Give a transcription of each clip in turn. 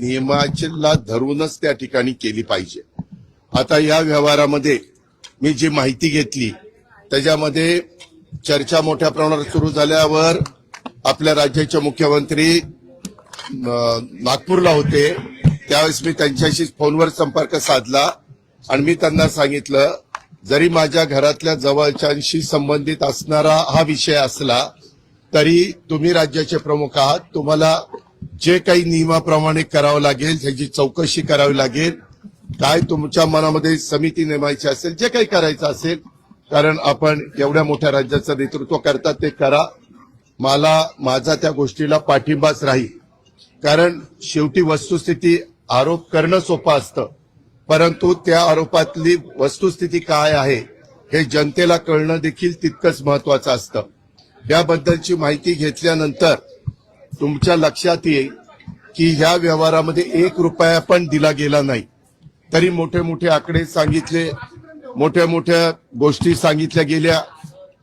नियमाला धरूनच त्या ठिकाणी केली पाहिजे. आता या व्यवहारामध्ये मी जी माहिती घेतली त्याच्यामध्ये चर्चा मोठ्या प्रमाणावर सुरू झाल्यावर आपल्या राज्याचे मुख्यमंत्री नागपूरला होते. त्यावेळेस मी त्यांच्याशी फोनवर संपर्क साधला आणि मी त्यांना सांगितलं जरी माझ्या घरातल्या जवळच्यांशी संबंधित असणारा हा विषय असला तरी तुम्ही राज्याचे प्रमुख आहात. तुम्हाला जे काही नियमाप्रमाणे करावं लागेल त्याची चौकशी करावी लागेल. काय तुमच्या मनामध्ये समिती नेमायची असेल जे काही करायचं असेल कारण आपण एवढ्या मोठ्या राज्याचं नेतृत्व करतात ते करा. मला माझा त्या गोष्टीला पाठिंबाच राहील. कारण शेवटी वस्तुस्थिती आरोप करणं सोपं असतं. परंतु त्या आरोपातली वस्तुस्थिती काय आहे हे जनतेला कळणं देखील तितकंच महत्वाचं असतं. याबद्दलची माहिती घेतल्यानंतर तुमच्या लक्षात येईल की ह्या व्यवहारामध्ये एक रुपया पण दिला गेला नाही. तरी मोठे मोठे आकडे सांगितले मोठ्या मोठ्या गोष्टी सांगितल्या गेल्या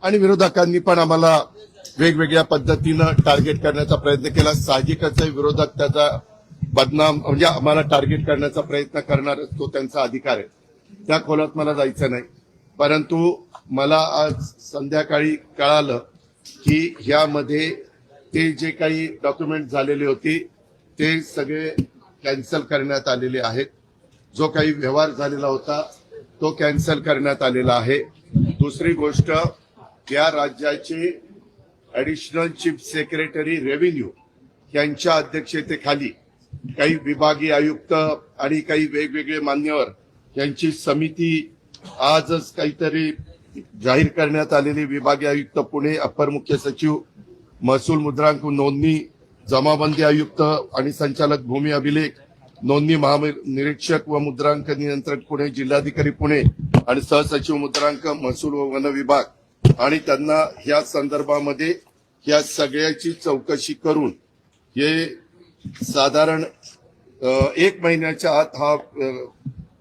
आणि विरोधकांनी पण आम्हाला वेगवेगळ्या पद्धतीनं टार्गेट करण्याचा प्रयत्न केला. साहजिकच विरोधक त्याचा बदनाम म्हणजे आम्हाला टार्गेट करण्याचा प्रयत्न करणार तो त्यांचा अधिकार आहे. त्या खोलात मला जायचं नाही. परंतु मला आज संध्याकाळी कळालं की ह्यामध्ये ते जे काही डॉक्युमेंट झालेले होते ते सगळे कॅन्सल करण्यात आलेले आहेत. जो काही व्यवहार झालेला होता तो कॅन्सल करण्यात आलेला आहे. दुसरी गोष्ट या राज्याचे ॲडिशनल चीफ सेक्रेटरी रेव्हेन्यू यांच्या अध्यक्षतेखाली काही विभागीय आयुक्त आणि काही वेगवेगळे मान्यवर यांची समिती आजच काहीतरी जाहीर करण्यात आलेली. विभागीय आयुक्त पुणे अप्पर मुख्य सचिव महसूल मुद्रांक नोंदणी जमाबंदी आयुक्त आणि संचालक भूमी अभिलेख नोंदणी महानिरीक्षक व मुद्रांक नियंत्रक पुणे जिल्हाधिकारी पुणे आणि सहसचिव मुद्रांक महसूल व वन विभाग. आणि त्यांना या संदर्भामध्ये या सगळ्याची चौकशी करून हे साधारण एक महिन्याच्या आत हा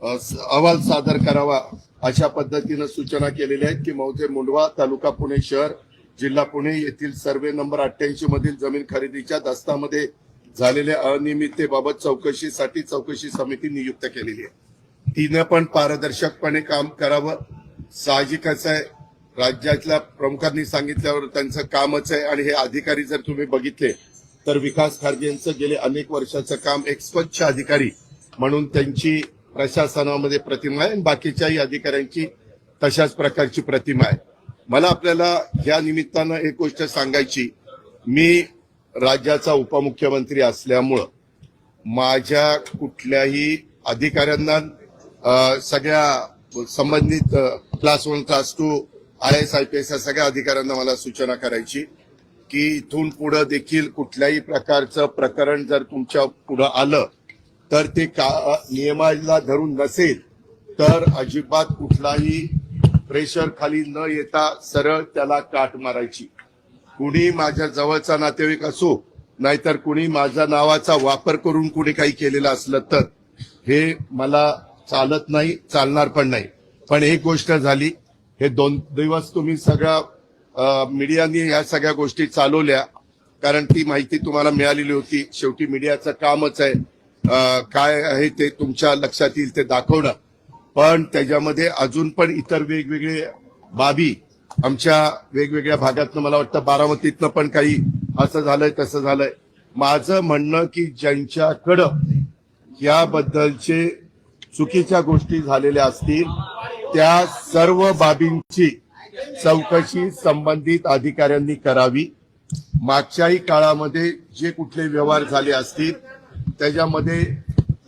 अहवाल सादर करावा अशा पद्धतीनं सूचना केलेल्या आहेत की मौजे मुंडवा तालुका पुणे शहर जिल्हा पुणे येथील सर्वे नंबर अठ्ठ्याऐंशी मधील जमीन खरेदीच्या दस्तामध्ये झालेल्या अनियमिततेबाबत चौकशीसाठी चौकशी समिती नियुक्त केलेली आहे. तिनं पण पारदर्शकपणे काम करावं. साहजिकच आहे. राज्यातल्या प्रमुखांनी सांगितल्यावर त्यांचं कामच आहे आणि हे अधिकारी जर तुम्ही बघितले तर विकास खारगे यांचं गेले अनेक वर्षाचं काम एक स्वच्छ अधिकारी म्हणून त्यांची प्रशासनामध्ये प्रतिमा आहे आणि बाकीच्याही अधिकाऱ्यांची तशाच प्रकारची प्रतिमा आहे. मला आपल्याला या निमित्तानं एक गोष्ट सांगायची. मी राज्याचा उपमुख्यमंत्री असल्यामुळं माझ्या कुठल्याही अधिकाऱ्यांना सगळ्या संबंधित class one class two I S I P S या सगळ्या अधिकाऱ्यांना मला सूचना करायची की इथून पुढे देखील कुठल्याही प्रकारचं प्रकरण जर तुमच्यापुढे आलं तर ते का नियमाला धरून नसेल तर अजिबात कुठलाही प्रेशर खाली न येता सरळ त्याला काट मारायची. कुणी माझ्या जवळचा नातेवाईक असो नाहीतर कुणी माझ्या नावाचा वापर करून कुणी काही केलेलं असलं तर हे मला चालत नाही चालणार पण नाही. पण एक गोष्ट झाली हे दोन दिवस तुम्ही सगळ्या मीडियानी ह्या सगळ्या गोष्टी चालवल्या कारण ती माहिती तुम्हाला मिळालेली होती. शेवटी मीडियाचं कामच आहे काय आहे ते तुमच्या लक्षात येईल ते दाखवणं. पण त्याच्यामध्ये अजून पण इतर वेगवेगळे बाबी आमच्या वेगवेगळ्या भागातनं मला वाटतं बारामतीतनं पण काही असं झालंय तसं झालंय. माझं म्हणणं की ज्यांच्याकडं याबद्दलचे चुकीच्या गोष्टी झालेल्या असतील त्या सर्व बाबींची चौकशी संबंधित अधिकाऱ्यांनी करावी. मागच्याही काळामध्ये जे कुठले व्यवहार झाले असतील त्याच्यामध्ये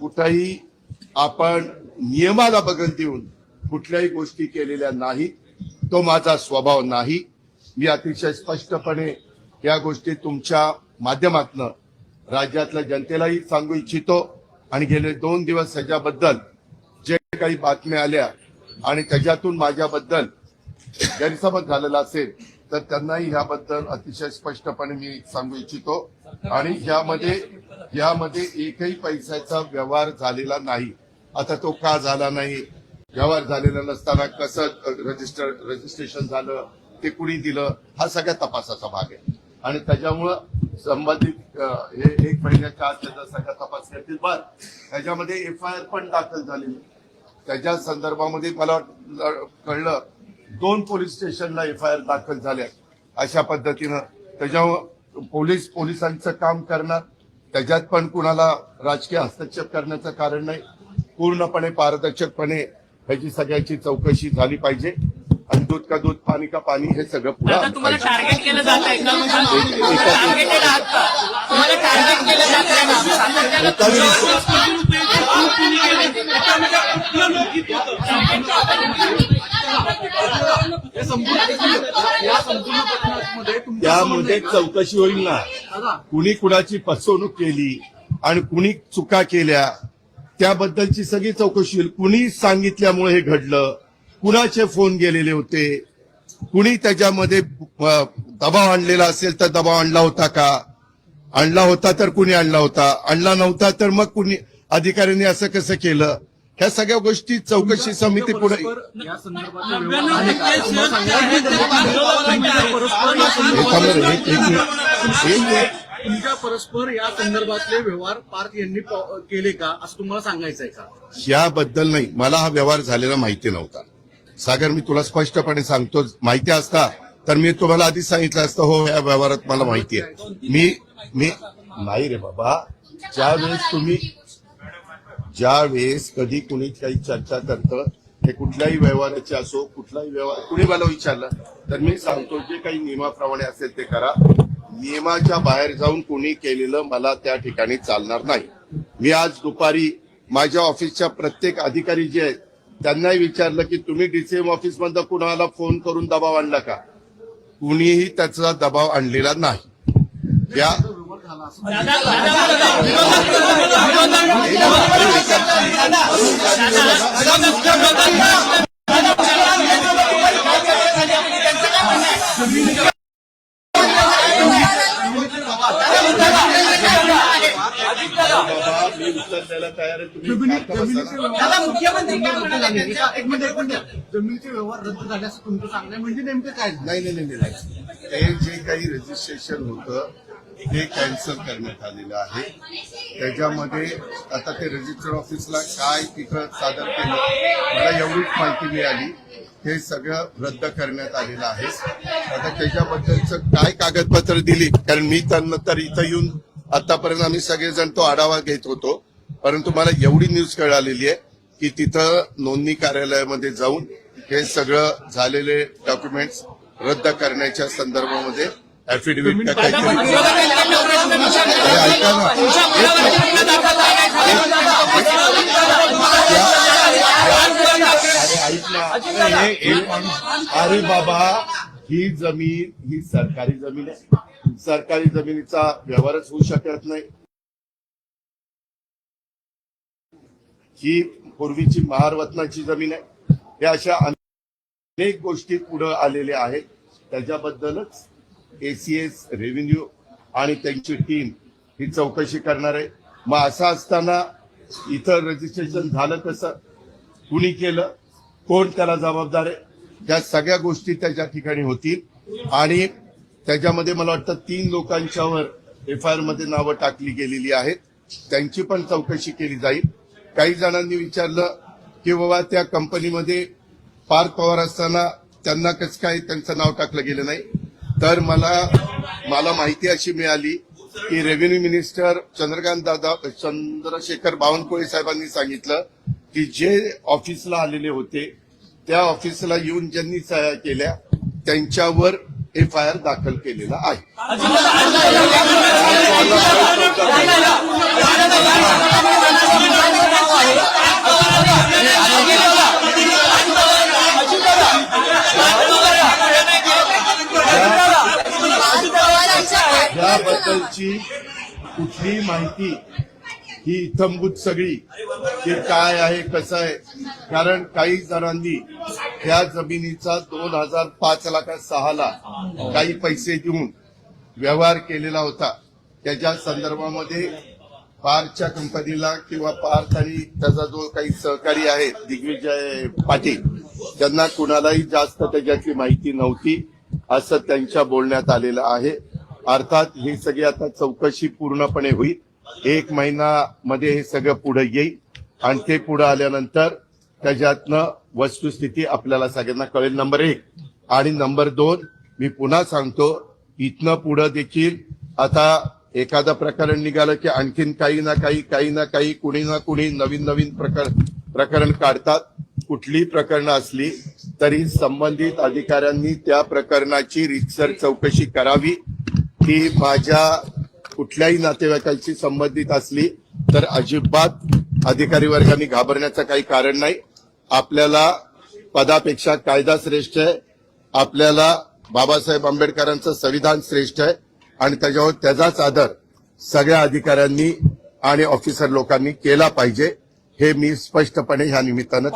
कुठंही आपण नियमाला बगल देऊन कुठल्याही गोष्टी केलेल्या नाही तो माझा स्वभाव नाही. मी अतिशय स्पष्टपणे या गोष्टी तुमच्या माध्यमातनं राज्यातल्या जनतेलाही सांगू इच्छितो आणि गेले दोन दिवस त्याच्याबद्दल जे काही बातम्या आल्या आणि त्याच्यातून माझ्याबद्दल गैरसमज झालेला असेल तर त्यांनाही ह्याबद्दल अतिशय स्पष्टपणे मी सांगू इच्छितो. आणि ह्यामध्ये यामध्ये एकही पैशाचा व्यवहार झालेला नाही. आता तो का झाला नाही? व्यवहार झालेला नसताना कसं रजिस्टर रजिस्ट्रेशन झालं? ते कुणी दिलं? हा सगळ्या तपासाचा भाग आहे. आणि त्याच्यामुळं संबंधित हे एक महिन्याच्या आत त्याचा सगळा तपास करतील. बर त्याच्यामध्ये एफ आय आर पण दाखल झालेली. त्याच्या संदर्भामध्ये मला कळलं दोन पोलीस स्टेशनला एफ आय आर दाखल झाल्या अशा पद्धतीनं. त्याच्यावर पोलीस पोलिसांचं काम करणार त्याच्यात पण कुणाला राजकीय हस्तक्षेप करण्याचं कारण नाही. पूर्णपणे पारदर्शकपणे ह्याची सगळ्याची चौकशी झाली पाहिजे. आणि दूध का दूध पाणी का पाणी हे सगळं पुढे त्यामध्ये चौकशी होईल ना. कुणी कुणाची फसवणूक केली आणि कुणी चुका केल्या त्याबद्दलची सगळी चौकशी होईल. कुणी सांगितल्यामुळे हे घडलं? कुणाचे फोन गेलेले होते? कुणी त्याच्यामध्ये दबाव आणलेला असेल तर दबाव आणला होता का? आणला होता तर कुणी आणला होता? आणला नव्हता तर मग कुणी अधिकाऱ्यांनी असं कसं केलं? ह्या सगळ्या गोष्टी चौकशी समिती पुढे एक तुमच्या परस्पर या संदर्भातले व्यवहार पार्थ यांनी केले का? असं तुम्हाला सांगायचं आहे का? याबद्दल नाही. मला हा व्यवहार झालेला माहिती नव्हता. सागर मी तुला स्पष्टपणे सांगतो. माहिती असता तर मी तुम्हाला आधी सांगितलं असतं हो या व्यवहारात मला माहिती आहे. मी मी नाही रे बाबा. ज्यावेळेस तुम्ही ज्यावेळेस कधी कुणी काही चर्चा करतं हे कुठल्याही व्यवहाराचे असो कुठलाही व्यवहार कुणी मला विचारलं तर मी सांगतो जे काही नियमाप्रमाणे असेल ते करा. नियमाच्या बाहेर जाऊन कुणी केलेलं मला त्या ठिकाणी चालणार नाही. मी आज दुपारी माझ्या ऑफिसच्या प्रत्येक अधिकारी जे आहेत त्यांनाही विचारलं की तुम्ही डीसीएम ऑफिस मधनं कुणाला फोन करून दबाव आणला का? कुणीही त्याचा दबाव आणलेला नाही. या मी उत्तर द्यायला तयार आहे तुम्ही जमिनी- शांत बसा जमिनीचे ना. व्यवहार मुख्यमंत्री रद्द झाले एका- एक मिनिट एक मिनिट जमिनीचे व्यवहार रद्द झाले असं तुमचं सांगणं आहे. म्हणजे नेमकं काय झालं? नाही नाही नाही नाही, नाही ते जे काही रजिस्ट्रेशन होतं ते कॅन्सल करण्यात आलेलं आहे त्याच्यामध्ये आता ते रजिस्टर ऑफिसला काय तिथं सादर केलं मला एवढीच माहिती मिळाली हे सगळं रद्द करण्यात आलेलं आहे आता त्याच्याबद्दलचं काय कागदपत्र दिली कारण मी त्यांना तर इथं येऊन आतापर्यंत आम्ही सगळेजण तो आढावा घेत होतो. परंतु मला एवढी न्यूज कळालेली आहे की तिथं नोंदणी कार्यालयामध्ये जाऊन हे सगळं झालेले डॉक्युमेंट्स रद्द करण्याच्या संदर्भामध्ये ऍफिडेव्हिट टाकायची. अरे ऐका ना. बाबा. ही जमीन ही सरकारी जमीन आहे. सरकारी जमिनीचा व्यवहारच होऊ शकत नाही. ही पूर्वीची महारवतनाची जमीन आहे. या अशा अनेक गोष्टी पुढे आलेल्या आहेत. त्याच्याबद्दलच एसीएस रेव्हेन्यू आणि त्यांची टीम ही चौकशी करणार आहे. मग असं असताना इथं रजिस्ट्रेशन झालं कसं? कुणी केलं? कोण त्याला जबाबदार आहे? या सगळ्या गोष्टी त्याच्या ठिकाणी होतील. आणि त्याच्यामध्ये मला वाटतं तीन लोकांच्यावर एफ आय आरमध्ये नावं टाकली गेलेली आहेत. त्यांची पण चौकशी केली जाईल. काही जणांनी विचारलं की बाबा त्या कंपनीमध्ये पार पवार असताना त्यांना कसं काय त्यांचं नाव टाकलं गेलं नाही? तर मला मला माहिती अशी मिळाली की रेव्हेन्यू मिनिस्टर चंद्रकांत दादा चंद्रशेखर बावनकुळे साहेबांनी सांगितलं की जे ऑफिसला आलेले होते त्या ऑफिसला येऊन ज्यांनी सह्या केल्या त्यांच्यावर एफ आय आर दाखल केलेला आहे. याबद्दलची कुठली माहिती ही इथंभूत सगळी की काय आहे कसं आहे कारण काही जणांनी त्या जमिनीचा दोन हजार पाच लाखात सहाला काही पैसे देऊन व्यवहार केलेला होता. त्याच्या संदर्भामध्ये पारच्या कंपनीला किंवा पार्थ आणि त्याचा जो काही सहकारी आहे दिग्विजय पाटील त्यांना कुणालाही जास्त त्याच्यातली माहिती नव्हती असं त्यांच्या बोलण्यात आलेलं आहे. अर्थात ही सगळी आता चौकशी पूर्णपणे होईल. एक महिन्यामध्ये हे सगळं पुढे येईल. आणि ते पुढे आल्यानंतर त्याच्यातनं वस्तुस्थिती आपल्याला सगळ्यांना कळेल नंबर एक. आणि नंबर दोन मी पुन्हा सांगतो इथनं पुढं देखील आता एखादं प्रकरण निघालं की आणखीन काही ना काही काही ना काही कुणी ना कुणी नवीन नवीन प्रकार प्रकरण काढतात. कुठली प्रकरणं असली तरी संबंधित अधिकाऱ्यांनी त्या प्रकरणाची रितसर चौकशी करावी. ती माझ्या कुठल्याही नातेवाईकांशी संबंधित असली तर अजिबात अधिकारी वर्गाने घाबरण्याचं काही कारण नाही. आपल्याला पदापेक्षा कायदा श्रेष्ठ आहे. आपल्याला बाबासाहेब आंबेडकरांचं संविधान श्रेष्ठ आहे. आणि त्याच्यावर त्याचाच आदर सगळ्या अधिकाऱ्यांनी आणि ऑफिसर लोकांनी केला पाहिजे हे मी स्पष्टपणे ह्या निमित्तानं